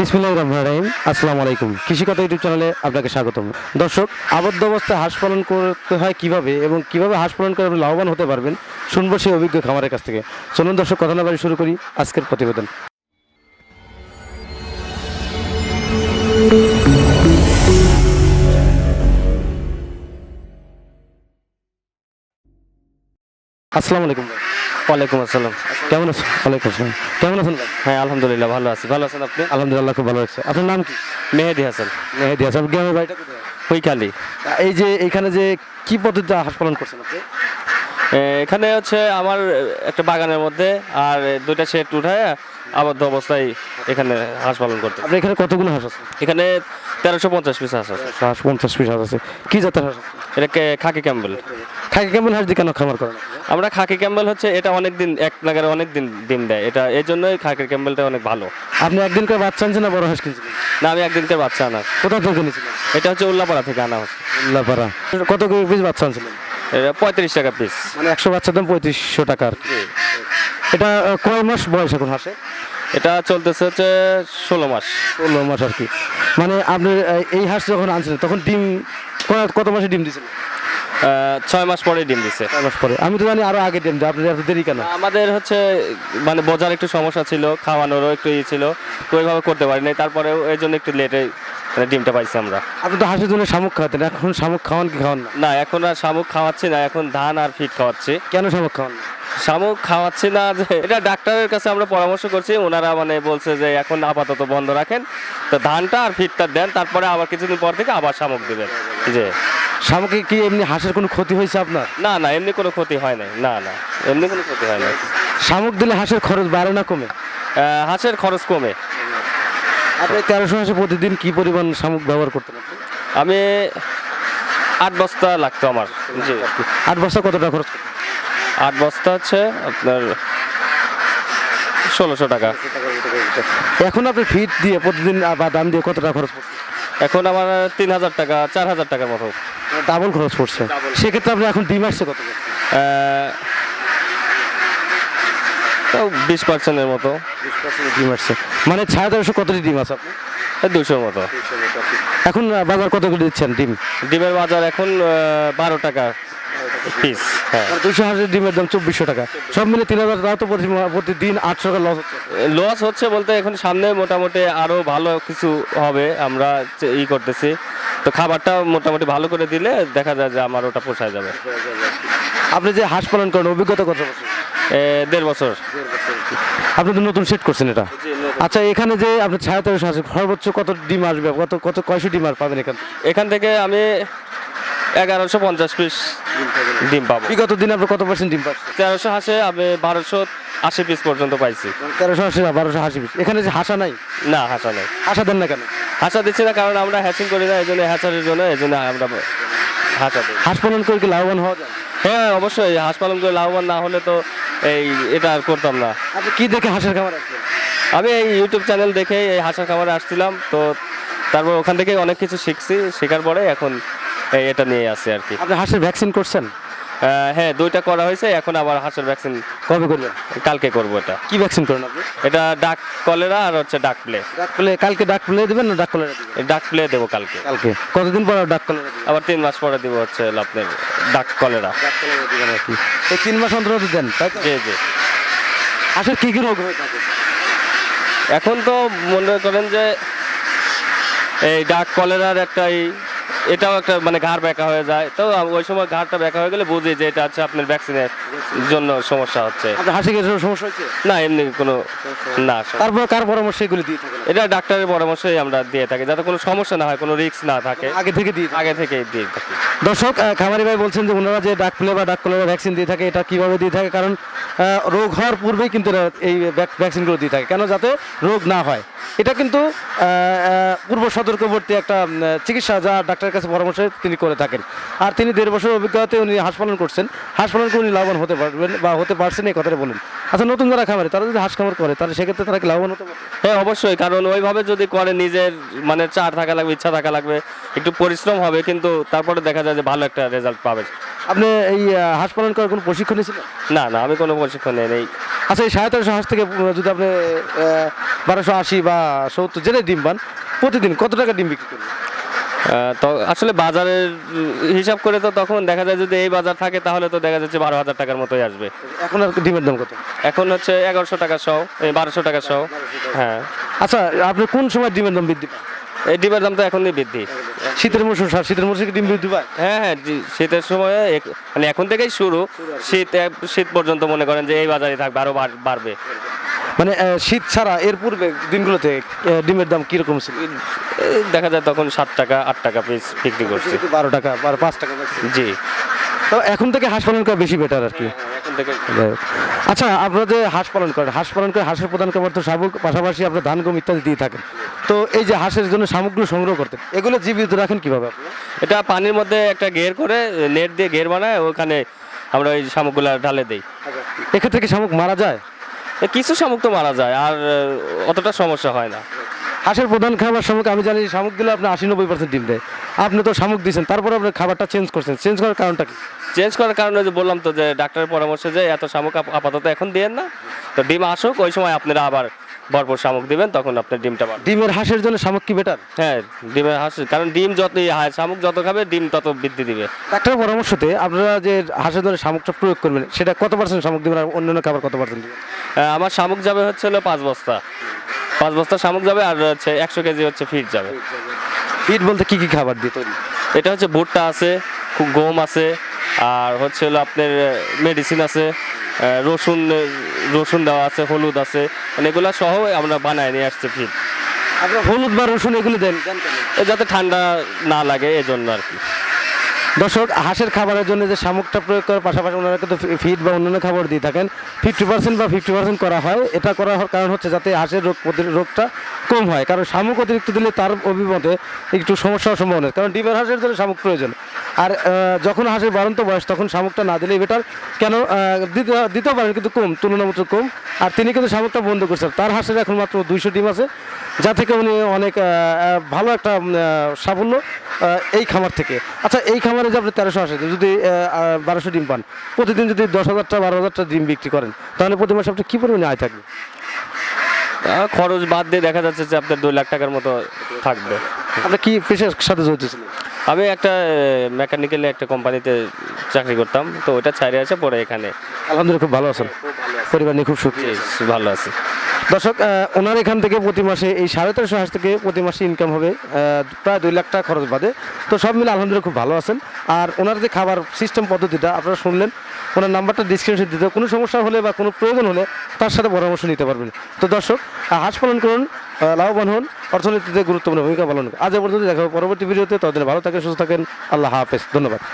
বিসমুল্লাহ রহমান রাহিম। আসসালামু আলাইকুম। কৃষিকথা ইউটিউব চ্যানেলে আপনাকে স্বাগতম। দর্শক, আবদ্ধ অবস্থায় হাঁস পালন করতে হয় কীভাবে এবং কীভাবে হাঁস পালন করে আপনি লাভবান হতে পারবেন, শুনব সেই অভিজ্ঞ খামারের কাছ থেকে। চলুন দর্শক, কথা না বাড়ি শুরু করি আজকের প্রতিবেদন। আসসালামু আলাইকুম ওয়ালাইকুম আসসালাম। কেমন আছেন ওয়ালাইকুম আসসালাম। কেমন আছেন ভাই? হ্যাঁ আলহামদুলিল্লাহ ভালো আছি। ভালো আছেন আপনি? আলহামদুলিল্লাহ খুব ভালো আছে আপনার নাম কি? মেহেদি হাসান। মেহেদি হাসান। গ্রামের বাড়িটা কোথায়? হুইকালি এই যে এখানে যে কি পদ্ধতিতে হাঁস পালন করছেন আপনি? এখানে হচ্ছে আমার একটা বাগানের মধ্যে আর দুইটা শেড উঠায় আবদ্ধ অবস্থায় এখানে হাঁস পালন করতে আপনার এখানে কতগুলো হাঁস আছে? এখানে তেরোশো পঞ্চাশ পিস হাঁস আছে। হাঁস পঞ্চাশ পিস হাঁস আছে। কি জাতের হাঁস? এটাকে খাকি ক্যাম্বেল। খাকি কেমন হাঁস দিয়ে কেন খামার করেন? আপনি? আমরা খাকি ক্যাম্বেল হচ্ছে এটা অনেক দিন এক নাগারে অনেক দিন ডিম দেয়। এটা এই জন্যই খাকি ক্যাম্বেলটা অনেক ভালো। আপনি একদিন করে বাচ্চা আনছেন না বড় হাঁস কিনছেন না আমি একদিন একদিনকার বাচ্চা আনা কোথা থেকে কিনেছিলেন? এটা হচ্ছে উল্লাপাড়া থেকে আনা হচ্ছে। উল্লাপাড়া। কত করে পিস বাচ্চা আনছিলেন? এটা পঁয়ত্রিশ টাকা পিস মানে একশো বাচ্চার দাম পঁয়ত্রিশশো টাকা আর কি। এটা কয় মাস বয়স এখন হাঁসে এটা চলতেছে হচ্ছে ষোলো মাস। ষোলো মাস আর কি। মানে আপনি এই হাঁস যখন আনছিলেন তখন ডিম কত মাসে ডিম দিয়েছিলেন ছয় মাস পরে ডিম দিছে। ছয় মাস পরে। আমি তো জানি আরও আগে ডিম দেয়। আপনার এত দেরি কেন? আমাদের হচ্ছে মানে বোঝার একটু সমস্যা ছিল খাওয়ানোরও একটু ই ছিল তো ওইভাবে করতে পারি নাই। তারপরেও এই জন্য একটু লেটে মানে ডিমটা পাইছি আমরা। আপনি তো হাঁসের জন্য শামুক খাওয়াতেন। এখন শামুক খাওয়ান কি খাওয়ান না? না এখন আর শামুক খাওয়াচ্ছি না এখন ধান আর ফিট খাওয়াচ্ছি। কেন শামুক খাওয়ান শামুক খাওয়াচ্ছি না যে এটা ডাক্তারের কাছে আমরা পরামর্শ করছি। ওনারা মানে বলছে যে এখন আপাতত বন্ধ রাখেন। তো ধানটা আর ফিটটা দেন তারপরে আবার কিছুদিন পর থেকে আবার শামুক দিবেন। যে শামুকে কি এমনি হাঁসের কোনো ক্ষতি হয়েছে আপনার? না না এমনি কোনো ক্ষতি হয় নাই। না না এমনি কোনো ক্ষতি হয় নাই। শামুক দিলে হাঁসের খরচ বাড়ে না কমে? আহ, হাঁসের খরচ কমে। আপনি তেরোশো হাঁসে প্রতিদিন কি পরিমাণ শামুক ব্যবহার করতেন আপনি? আমি আট বস্তা লাগতো আমার জি। আট বস্তা কত টাকা খরচ? করতেন? আট বস্তা হচ্ছে আপনার ষোলোশো টাকা। এখন আপনি ফিট দিয়ে প্রতিদিন আহ, বা দাম দিয়ে কত টাকা খরচ এখন আমার তিন হাজার টাকা চার হাজার টাকার মতো। ডাবল খরচ পড়ছে। সেক্ষেত্রে আপনি এখন ডিম আসছে কত তাও বিশ পার্সেন্টের মতো। ডিম আসছে। মানে সাড়ে তেরোশো কতটি ডিম আছে আপনি দুশোর মতো। এখন বাজার কত করে দিচ্ছেন ডিম? ডিমের বাজার এখন বারো টাকা। পিস হ্যাঁ। দুশো হাঁসের ডিমের দাম চব্বিশশো টাকা। সব মিলে তিন হাজার টাকা তো প্রতি- প্রতিদিন আটশো টাকা লস হচ্ছে। লস হচ্ছে বলতে এখন সামনে মোটামুটি আরও ভালো কিছু হবে আমরা ই করতেছি। তো খাবারটা মোটামুটি ভালো করে দিলে দেখা যায় যে আমার ওটা পোষায় যাবে। আপনি যে হাঁস পালন করেন অভিজ্ঞতা কত বছর? দেড় বছর। আপনি তো নতুন সেট করছেন এটা। আচ্ছা এখানে যে আপনি ছায়া তেরোশো আছে সর্বোচ্চ কত ডিম আসবে কত কত কয়শো ডিম আর পাবেন এখান এখান থেকে আমি এগারোশো পঞ্চাশ পিস ডিম পাবো। বিগত দিন আপনি কত পার্সেন্ট ডিম পাচ্ছেন তেরোশো হাঁসে আমি বারোশো আশি পিস পর্যন্ত পাইছি। তেরোশো আশি না বারোশো আশি পিস এখানে যে হাসা নাই? না হাঁসা নেই। হাসা দেন না কেন? হাঁসা দিচ্ছি না কারণ আমরা হ্যাচিং করি না এই জন্য হ্যাচারের জন্য এই জন্য আমরা হাঁসা দিই। হাঁস পালন করে কি লাভবান হওয়া যায়? হ্যাঁ অবশ্যই হাঁস পালন করে লাভবান না হলে তো এই এটা আর করতাম না। আপনি কি দেখে হাঁসের আসলেন? আমি এই ইউটিউব চ্যানেল দেখে এই হাঁসের খামারে আসছিলাম তো তারপর ওখান থেকে অনেক কিছু শিখছি শেখার পরে এখন এটা নিয়ে আসি আর কি। আপনি হাঁসের ভ্যাকসিন করছেন? হ্যাঁ দুইটা করা হয়েছে এখন আবার হাঁসের ভ্যাকসিন কবে করবেন? কালকে করব এটা। কি ভ্যাকসিন করেন আপনি? এটা ডাক কলেরা আর হচ্ছে ডাক প্লে। ডাক প্লে কালকে ডাক প্লে দেবেন না ডাক কলেরা দিবেন? ডাক প্লে দেবো কালকে। কালকে। কতদিন পর ডাক কলেরা আবার তিন মাস পরে দিব হচ্ছে আপনার ডাক কলেরা। ডাক কলেরা দিবেন আর কি। এই তিন মাস অন্তর দেন তাই তো? জি জি। হাঁসের কি কি রোগ হয়ে থাকে এখন তো মনে করেন যে এই ডাক কলেরার একটা এই এটাও একটা মানে ঘাড় ব্যাকা হয়ে যায়। তো ওই সময় ঘাড়টা ব্যাকা হয়ে গেলে বুঝি যে এটা হচ্ছে আপনার ভ্যাকসিনের জন্য সমস্যা হচ্ছে। আপনার হাঁসি কি সমস্যা হয়েছে? না এমনি কোনো না তারপর কার পরামর্শ এগুলো দিয়ে থাকেন? এটা ডাক্তারের পরামর্শই আমরা দিয়ে থাকি যাতে কোনো সমস্যা না হয় কোনো রিস্ক না থাকে। আগে থেকে দিয়ে আগে থেকে দিয়ে থাকি। দর্শক খামারি ভাই বলছেন যে ওনারা যে ডাক প্লে বা ডাক কলেরা ভ্যাকসিন দিয়ে থাকে এটা কীভাবে দিয়ে থাকে? কারণ রোগ হওয়ার পূর্বেই কিন্তু এই ভ্যাকসিনগুলো দিয়ে থাকে কেন যাতে রোগ না হয়? এটা কিন্তু পূর্ব সতর্কবর্তী একটা চিকিৎসা যা ডাক্তারের কাছে পরামর্শ তিনি করে থাকেন। আর তিনি দেড় বছর অভিজ্ঞতাতে উনি হাঁস পালন করছেন। হাঁস পালন করে উনি লাভবান হতে পারবেন বা হতে পারছেন এই কথাটা বলুন। আচ্ছা নতুন যারা খামারে তারা যদি হাঁস খামার করে তাহলে সেক্ষেত্রে তারা কি লাভবান হতে পারে হ্যাঁ অবশ্যই। কারণ ওইভাবে যদি করে নিজের মানে চার থাকা লাগবে ইচ্ছা থাকা লাগবে একটু পরিশ্রম হবে কিন্তু তারপরে দেখা যায় যে ভালো একটা রেজাল্ট পাবে। আপনি এই হাঁস পালন করার কোনো প্রশিক্ষণ নিয়েছিলেন? না না আমি কোনো প্রশিক্ষণ নেই। আচ্ছা এই সাড়ে তেরোশো হাঁস থেকে যদি আপনি বারোশো আশি বা সত্তর যেটাই ডিম পান প্রতিদিন কত টাকা ডিম বিক্রি করবেন? তো আসলে বাজারের হিসাব করে তো তখন দেখা যায় যদি এই বাজার থাকে তাহলে তো দেখা যাচ্ছে বারো হাজার টাকার মতোই আসবে। এখন আর ডিমের দাম কত? এখন হচ্ছে এগারোশো টাকা সহ এই বারোশো টাকা সহ। হ্যাঁ। আচ্ছা আপনি কোন সময় ডিমের দাম বৃদ্ধি পান? এই ডিমের দাম তো এখনই বৃদ্ধি। শীতের মৌসুম স্যার, শীতের মৌসুমে কি ডিম বৃদ্ধি পায় হ্যাঁ হ্যাঁ শীতের সময় মানে এখন থেকেই শুরু। শীত শীত পর্যন্ত মনে করেন যে এই বাজারে থাকবে আরও বাড়- বাড়বে। মানে শীত ছাড়া এর পূর্বে দিনগুলোতে ডিমের দাম কীরকম ছিল? দেখা যায় তখন সাত টাকা আট টাকা পিস বিক্রি করছি। বারো টাকা বারো পাঁচ টাকা। জি। তো এখন থেকে হাঁস পালন করা বেশি বেটার আর কি। এখন থেকে আচ্ছা আপনারা যে হাঁস পালন করেন হাঁস পালন করে হাঁসের প্রধান খাবার তো শামুক পাশাপাশি আপনার ধান গম ইত্যাদি দিয়ে থাকেন। তো এই যে হাঁসের জন্য সামগ্রী সংগ্রহ করতেন এগুলো জীবিত রাখেন কীভাবে এটা পানির মধ্যে একটা ঘের করে নেট দিয়ে ঘের বানায় ওখানে আমরা ওই শামুকগুলা ঢালে দিই। এক্ষেত্রে কি শামুক মারা যায়? কিছু শামুক তো মারা যায় আর অতটা সমস্যা হয় না। হাঁসের প্রধান খাবার শামুক আমি জানি শামুক দিলে আপনি আশি নব্বই পার্সেন্ট ডিম দেয়। আপনি তো শামুক দিয়েছেন তারপরে আপনি খাবারটা চেঞ্জ করছেন। চেঞ্জ করার কারণটা কি? চেঞ্জ করার কারণে যে বললাম তো যে ডাক্তারের পরামর্শে যে এত শামুক আপ- আপাতত এখন দিয়েন না। তো ডিম আসুক ওই সময় আপনারা আবার ভরপুর শামুক দিবেন তখন আপনার ডিমটা পাবেন ডিমের হাঁসের জন্য শামুক কি বেটার হ্যাঁ ডিমের হাঁস কারণ ডিম যত হয় শামুক যত খাবে ডিম তত বৃদ্ধি দিবে। ডাক্তারের পরামর্শতে আপনারা যে হাঁসের জন্য শামুকটা প্রয়োগ করবেন সেটা কত পার্সেন্ট শামুক দেবেন আর অন্যান্য খাবার কত পার্সেন্ট দেবেন? আমার শামুক যাবে হচ্ছে হলো পাঁচ বস্তা। পাঁচ বস্তা শামুক যাবে আর হচ্ছে একশো কেজি হচ্ছে ফিট যাবে। ফিড বলতে কি কি খাবার দিয়ে তৈরি? এটা হচ্ছে ভুট্টা আছে খুব গম আছে আর হচ্ছে হলো আপনার মেডিসিন আছে রসুন রসুন দেওয়া আছে হলুদ আছে মানে এগুলো সহ আমরা বানায় নিয়ে আসছে ফিট আপনারা হলুদ বা রসুন এগুলো দেন। দেন যাতে ঠান্ডা না লাগে এজন্য আর কি। দর্শক, হাঁসের খাবারের জন্য যে শামুকটা প্রয়োগ করার পাশাপাশি ওনারা কিন্তু ফিড বা অন্যান্য খাবার দিয়ে থাকেন। ফিফটি পার্সেন্ট বা ফিফটি পার্সেন্ট করা হয়। এটা করার কারণ হচ্ছে যাতে হাঁসের রোগ রোগটা কম হয়। কারণ শামুক অতিরিক্ত দিলে তার অভিমতে একটু সমস্যার সম্ভাবনা। কারণ ডিমের হাঁসের জন্য শামুক প্রয়োজন। আর যখন হাঁসের বাড়ন্ত বয়স, তখন শামুকটা না দিলেই বেটার কেন দিতে দিতেও পারেন, কিন্তু কম, তুলনামূলক কম। আর তিনি কিন্তু শামুকটা বন্ধ করছেন। তার হাঁসের এখন মাত্র দুইশো ডিম আছে, যা থেকে উনি অনেক ভালো একটা সাফল্য। এই খামার থেকে। আচ্ছা এই খামারে যে আপনি তেরোশো আসে যদি বারোশো ডিম পান প্রতিদিন যদি দশ হাজারটা বারো হাজারটা ডিম বিক্রি করেন তাহলে প্রতি মাসে আপনি কী পরিমাণে আয় থাকবে? খরচ বাদ দিয়ে দেখা যাচ্ছে যে আপনার দুই লাখ টাকার মতো থাকবে। আপনি কি পেশার সাথে জড়িত ছিলেন? আমি একটা মেকানিক্যালে একটা কোম্পানিতে চাকরি করতাম তো ওটা ছাড়ে আছে পরে এখানে। আলহামদুলিল্লাহ খুব ভালো আছেন। পরিবার নিয়ে খুব সুখী। ভালো আছে। দর্শক ওনার এখান থেকে প্রতি মাসে এই সাড়ে তেরোশো হাঁস থেকে প্রতি মাসে ইনকাম হবে প্রায় দুই লাখ টাকা খরচ বাদে। তো সব মিলে আলহামদুলিল্লাহ খুব ভালো আছেন। আর ওনার যে খাবার সিস্টেম পদ্ধতিটা আপনারা শুনলেন, ওনার নাম্বারটা ডিসক্রিপশন দিতে কোনো সমস্যা হলে বা কোনো প্রয়োজন হলে তার সাথে পরামর্শ নিতে পারবেন। তো দর্শক হাঁস পালন করুন লাভবান হন, অর্থনীতিতে গুরুত্বপূর্ণ ভূমিকা পালন আজ এ পর্যন্ত দেখা পরবর্তী ভিডিওতে। ততদিন ভালো থাকেন, সুস্থ থাকেন। আল্লাহ হাফেজ। ধন্যবাদ।